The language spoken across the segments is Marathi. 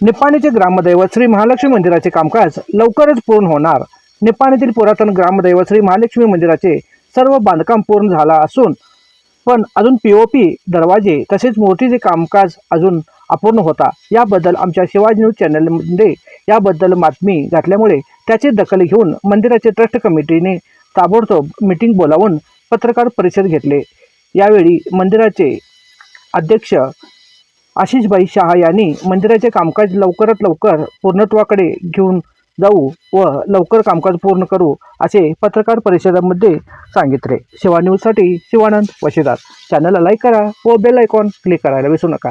निपाणीचे ग्रामदैवत श्री महालक्ष्मी मंदिराचे कामकाज लवकरच पूर्ण होणार. निपाणीतील पुरातन ग्रामदैवत श्री महालक्ष्मी मंदिराचे सर्व बांधकाम पूर्ण झाला असून पण अजून पी ओ पी दरवाजे तसेच मूर्तीचे कामकाज अजून अपूर्ण होता. याबद्दल आमच्या शिवाजी न्यूज चॅनलमध्ये याबद्दल बातमी घातल्यामुळे त्याची दखल घेऊन मंदिराचे ट्रस्ट कमिटीने ताबडतोब मीटिंग बोलावून पत्रकार परिषद घेतले. यावेळी मंदिराचे अध्यक्ष आशिषभाई शहा यांनी मंदिराचे कामकाज लवकरात लवकर पूर्णत्वाकडे घेऊन जाऊ व लवकर कामकाज पूर्ण करू असे पत्रकार परिषदेमध्ये सांगितले. शिवा न्यूजसाठी शिवानंद वशीदार. चॅनलला लाईक करा व बेल आयकॉन क्लिक करायला विसरू नका.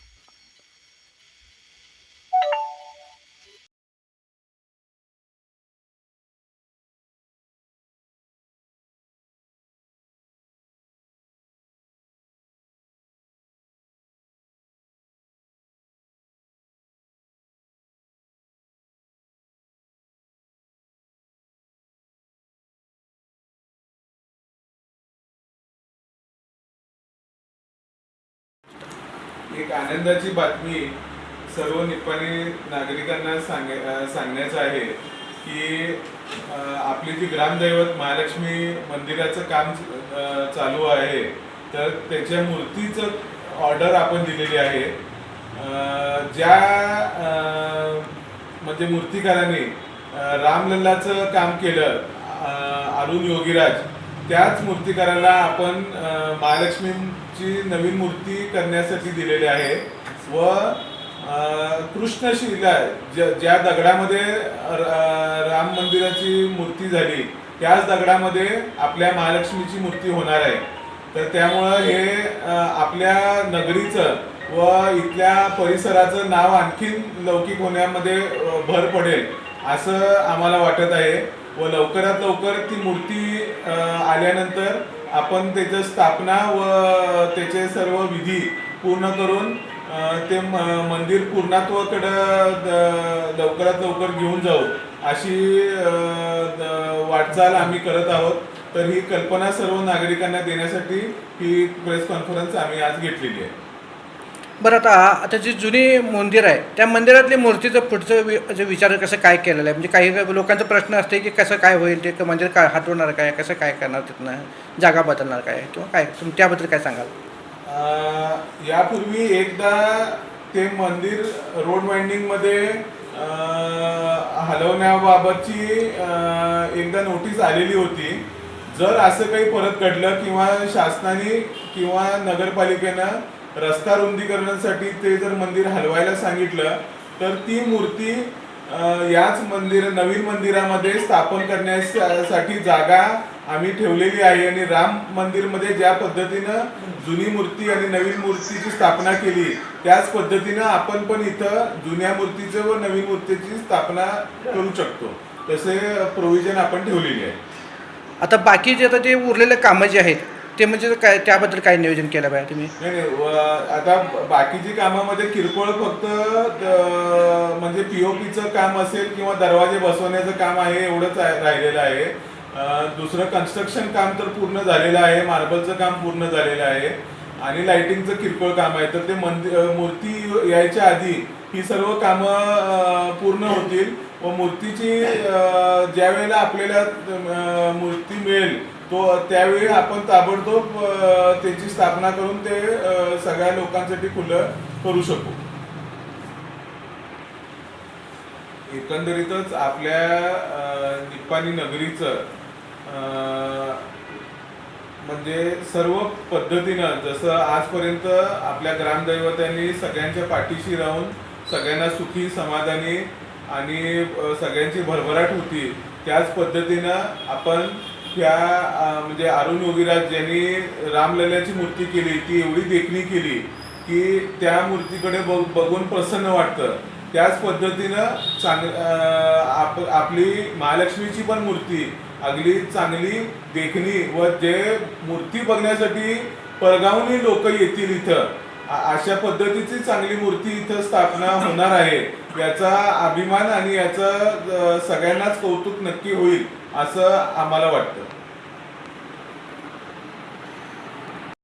एक आनंदाची बातमी सर्व निपाणी नागरिकांना सांगे सांगण्याचं आहे की आपली जी ग्रामदैवत महालक्ष्मी मंदिराचं काम चालू आहे तर त्याच्या मूर्तीचं ऑर्डर आपण दिलेली आहे. ज्या म्हणजे मूर्तिकारांनी रामलल्लाचं काम केलं अरुण योगीराज त्याच मूर्तिकाराला आपण महालक्ष्मी ची नवीन मूर्ती करण्यासाठी दिलेली आहे. व कृष्णशिला ज- ज्या दगडामध्ये राम मंदिराची मूर्ती झाली त्याच दगडामध्ये आपल्या महालक्ष्मीची मूर्ती होणार आहे. तर त्यामुळं हे आपल्या नगरीचं व इथल्या परिसराचं नाव आणखीन लौकिक होण्यामध्ये भर पडेल असं आम्हाला वाटत आहे. व लवकरात लवकर ती मूर्ती आल्यानंतर आपण त्याचं स्थापना व त्याचे सर्व विधी पूर्ण करून ते म- मंदिर पूर्णत्वाकडं लवकरात लवकर घेऊन जाऊ अशी वाटचाल आम्ही करत आहोत. तर ही कल्पना सर्व नागरिकांना देण्यासाठी ही प्रेस कॉन्फरन्स आम्ही आज घेतलेली आहे. बरं आता आता जी जुनी मंदिर आहे त्या मंदिरातली मूर्तीचं पुढचं वि जे विचार कसं काय केलेलं आहे? म्हणजे काही लोकांचा प्रश्न असते की कसं काय होईल ते मंदिर काय हटवणार काय? कसं काय करणार तिथनं? जागा बदलणार काय? किंवा काय? तुम्ही त्याबद्दल काय सांगाल? यापूर्वी एकदा ते मंदिर रोड वाइंडिंगमध्ये हलवण्याबाबतची एकदा नोटीस आलेली होती. जर असं काही परत घडलं किंवा शासनाने किंवा नगरपालिकेनं रस्ता रुंदीकरणासाठी ते जर मंदिर हलवायला सांगितलं तर ती मूर्ती याच मंदिर नवीन मंदिरामध्ये स्थापन करण्यासाठी जागा आम्ही ठेवलेली आहे. आणि राम मंदिरमध्ये ज्या पद्धतीनं जुनी मूर्ती आणि नवीन मूर्तीची स्थापना केली त्याच पद्धतीनं आपण पण इथं जुन्या मूर्तीचं व नवीन मूर्तीची स्थापना करू शकतो. तसे प्रोव्हिजन आपण ठेवलेली आहे. आता बाकी जे आता जे उरलेले कामं जे आहेत ते म्हणजे काय त्याबद्दल काय नियोजन केलं पाहिजे तुम्ही? नाही नाही व- आता बाकीची कामामध्ये म्हणजे किरकोळ फक्त अं, म्हणजे पीओपीचं काम असेल किंवा दरवाजे बसवण्याचं काम आहे एवढंच आहे- राहिलेलं आहे. अं, दुसरं कन्स्ट्रक्शन काम तर पूर्ण झालेलं आहे मार्बलचं काम पूर्ण झालेलं आहे. आणि लाइटिंगचं किरकोळ काम आहे. तर ते मंदिर अं, मूर्ती यायच्या आधी ही सर्व कामं अं, पूर्ण होतील. व मूर्तीची अं, ज्या वेळेला आपल्याला अं, मूर्ती मिळेल तो त्यावेळी आपण ताबडतोब त्याची स्थापना करून ते सगळ्या लोकांसाठी खुलं करू शकू. एकंदरीतच आपल्या निपाणी निप्पाणी नगरीचं म्हणजे सर्व पद्धतीनं जसं आजपर्यंत आपल्या ग्रामदैवतांनी सगळ्यांच्या पाठीशी राहून सगळ्यांना सुखी समाधानी आणि सगळ्यांची भरभराट होती त्याच पद्धतीनं आपण त्या म्हणजे अरुण योगीराज ज्यांनी रामलल्याची मूर्ती केली ती एवढी देखणी केली की त्या मूर्तीकडे बघ बघून प्रसन्न वाटतं. त्याच पद्धतीनं चांग आप आपली महालक्ष्मीची पण मूर्ती अगदी चांगली देखणी व जे मूर्ती बघण्यासाठी परगावनी लोक येतील इथं अशा पद्धतीची चांगली मूर्ती इथं स्थापना होणार आहे. याचा अभिमान आणि याचं सगळ्यांनाच कौतुक नक्की होईल असं आम्हाला वाटतं.